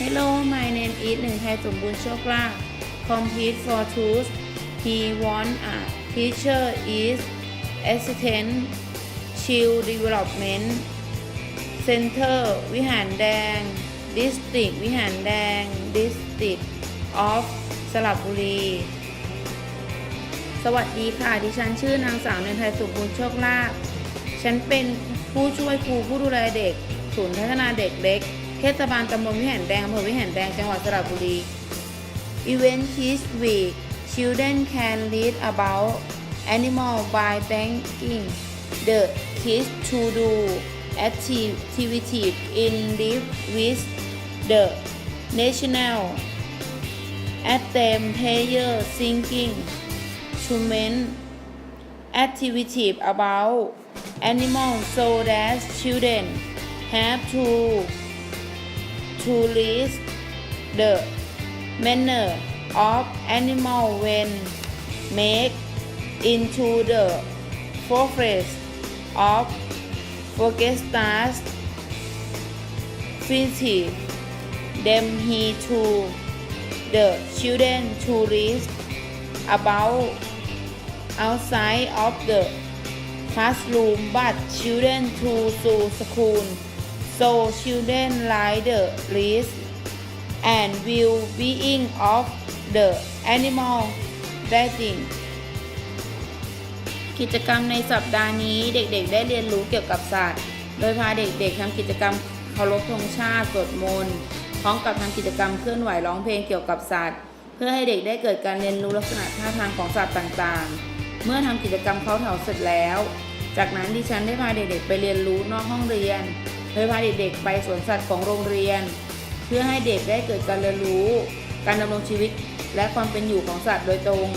Hello my name is หนึ่งไทยสมบูรณ์โชคลาภ Complete for truth He want a teacher is assistant child development Center วิหารแดง District วิหารแดง District of สระบุรีสวัสดีค่ะ ดิฉันชื่อนางสาวเนยไทยสุขบุญโชคลาภ ฉันเป็นผู้ช่วยครูผู้ดูแลเด็ก ศูนย์พัฒนาเด็กเล็ก เทศบาลตำบลวิหารแดงอำเภอวิหารแดง จังหวัดสระบุรี Event Kids Week Children can read about animal by thanking the kids to do activity in live with the national anthem player singing instrument activity about animals so that children have to to list the manner of animal when make into the forest of forestas visit them he to the children to list about outside of the classroom but children to school so children like the list and well being of the animal rating กิจกรรมในสัปดาห์นี้เด็กๆ ได้เรียนรู้เกี่ยวกับสัตว์ โดยพาเด็กๆทำกิจกรรมเคารพธงชาติสวดมนต์พร้อมกับทำกิจกรรมเคลื่อนไหวร้องเพลงเกี่ยวกับสัตว์ เพื่อให้เด็กได้เกิดการเรียนรู้ลักษณะท่าทางของสัตว์ต่างๆ เมื่อทำกิจกรรมเขาเถาเสร็จแล้ว จากนั้นดิฉันได้พาเด็กๆไปเรียนรู้นอกห้องเรียน โดยพาเด็กๆไปสวนสัตว์ของโรงเรียน เพื่อให้เด็กได้เกิดการเรียนรู้ การดำรงชีวิต และความเป็นอยู่ของสัตว์โดยตรง